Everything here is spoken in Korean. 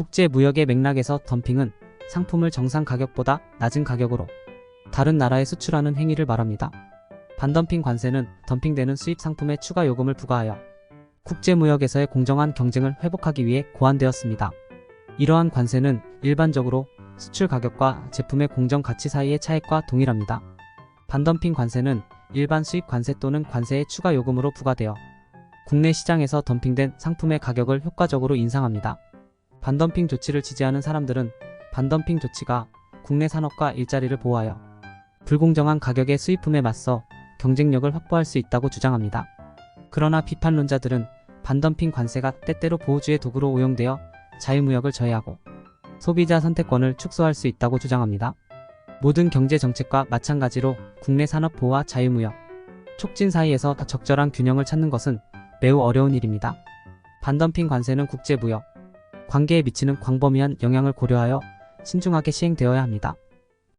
국제 무역의 맥락에서 덤핑은 상품을 정상 가격보다 낮은 가격으로 다른 나라에 수출하는 행위를 말합니다. 반덤핑 관세는 덤핑되는 수입 상품에 추가 요금을 부과하여 국제 무역에서의 공정한 경쟁을 회복하기 위해 고안되었습니다. 이러한 관세는 일반적으로 수출 가격과 제품의 공정 가치 사이의 차액과 동일합니다. 반덤핑 관세는 일반 수입 관세 또는 관세의 추가 요금으로 부과되어 국내 시장에서 덤핑된 상품의 가격을 효과적으로 인상합니다. 반덤핑 조치를 지지하는 사람들은 반덤핑 조치가 국내 산업과 일자리를 보호하여 불공정한 가격의 수입품에 맞서 경쟁력을 확보할 수 있다고 주장합니다. 그러나 비판론자들은 반덤핑 관세가 때때로 보호주의 도구로 오용되어 자유무역을 저해하고 소비자 선택권을 축소할 수 있다고 주장합니다. 모든 경제 정책과 마찬가지로 국내 산업 보호와 자유무역, 촉진 사이에서 적절한 균형을 찾는 것은 매우 어려운 일입니다. 반덤핑 관세는 국제무역, 관계에 미치는 광범위한 영향을 고려하여 신중하게 시행되어야 합니다.